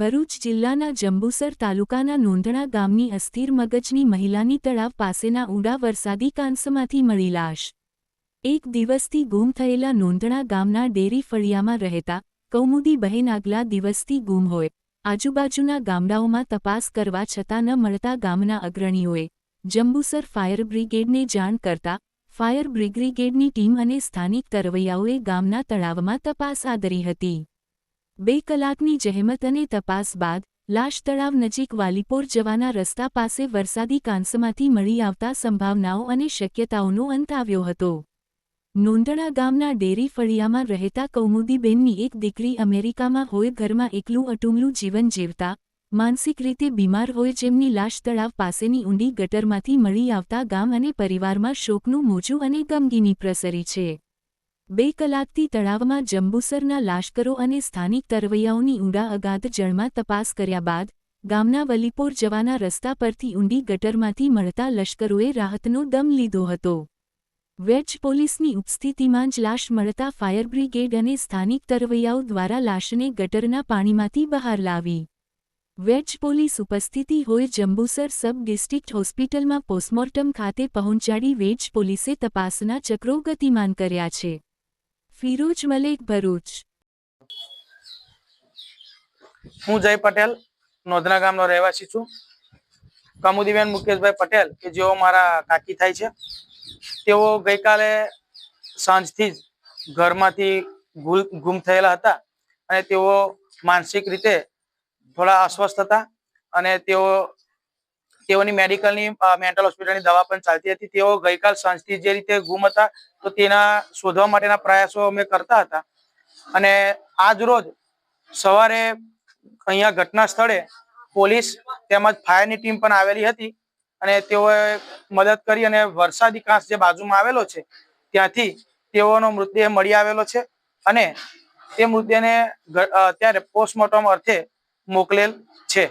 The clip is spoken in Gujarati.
ભરૂચ જિલ્લાના જંબુસર તાલુકાના નોંધણા ગામની અસ્થિર મગજની મહિલાની તળાવ પાસેના ઊંડા વરસાદી કાંસમાંથી મળી લાશ. એક દિવસથી ગુમ થયેલા નોંધણા ગામના ડેરી ફળિયામાં રહેતા કૌમુદી બહેન આગલા દિવસથી ગુમ હોય. આજુબાજુના ગામડાઓમાં તપાસ કરવા છતાં ન મળતા ગામના અગ્રણીઓએ જંબુસર ફાયર બ્રિગેડને જાણ કરતા ફાયર બ્રિગ્રિગેડની ટીમ અને સ્થાનિક તરવૈયાઓએ ગામના તળાવમાં તપાસ આદરી હતી. બે કલાકની જહેમત અને તપાસ બાદ લાશ તળાવ નજીક વાલીપોર જવાના રસ્તા પાસે વરસાદી કાંસમાંથી મળી આવતા સંભાવનાઓ અને શક્યતાઓનો અંત આવ્યો હતો. નોંધણા ગામના ડેરી ફળિયામાં રહેતા કૌમુદીબેનની એક દીકરી અમેરિકામાં હોય ઘરમાં એકલું અટુમલું જીવન જીવતા, માનસિક રીતે બીમાર હોય જેમની લાશ તળાવ પાસેની ઊંડી ગટરમાંથી મળી આવતા ગામ અને પરિવારમાં શોકનું મોજું અને ગમગીની પ્રસરી છે. બે કલાકથી તળાવમાં જંબુસરના લાશ્કરો અને સ્થાનિક તરવૈયાઓની ઊંડા અગાધ જળમાં તપાસ કર્યા બાદ, ગામના વલીપોર જવાના રસ્તા પરથી ઊંડી ગટરમાંથી મળતા લશ્કરોએ રાહતનો દમ લીધો હતો. વેજ પોલીસની ઉપસ્થિતિમાં જ લાશ મળતા ફાયર બ્રિગેડ અને સ્થાનિક તરવૈયાઓ દ્વારા લાશને ગટરના પાણીમાંથી બહાર લાવી. વેજ પોલીસ ઉપસ્થિતિ હોય જંબુસર સબ ડિસ્ટ્રિક્ટ હોસ્પિટલમાં પોસ્ટમોર્ટમ ખાતે પહોંચાડી વેજ પોલીસે તપાસના ચક્રો ગતિમાન કર્યા છે. ફિરોજ મલેક ભરૂચ. હું જય પટેલ, નોંધના ગામનો રહેવાસી છું. કમુદીબેન મુકેશભાઈ પટેલ, કે જેઓ મારા કાકી થાય છે. તેઓ ગઈકાલે સાંજથી જ ઘરમાંથી ગુમ થયેલા હતા અને તેઓ માનસિક રીતે થોડા અસ્વસ્થ હતા અને તેઓ તેઓની મેડિકલની મેન્ટલ હોસ્પિટલની દવા પણ ચાલતી હતી. તેઓ ગઈકાલ સાંજથી જે રીતે ગુમ હતા, તો તેના શોધવા માટેના પ્રયાસો અમે કરતા હતા. અને આજ રોજ સવારે અહીંયા ઘટના સ્થળે પોલીસ તેમજ ફાયરની ટીમ પણ આવેલી હતી અને તેઓએ મદદ કરી અને વરસાદી કાંસ જે બાજુમાં આવેલો છે, ત્યાંથી તેઓનો મૃતદેહ મળી આવેલો છે અને તે મૃતદેહને અત્યારે પોસ્ટમોર્ટમ અર્થે મોકલેલ છે.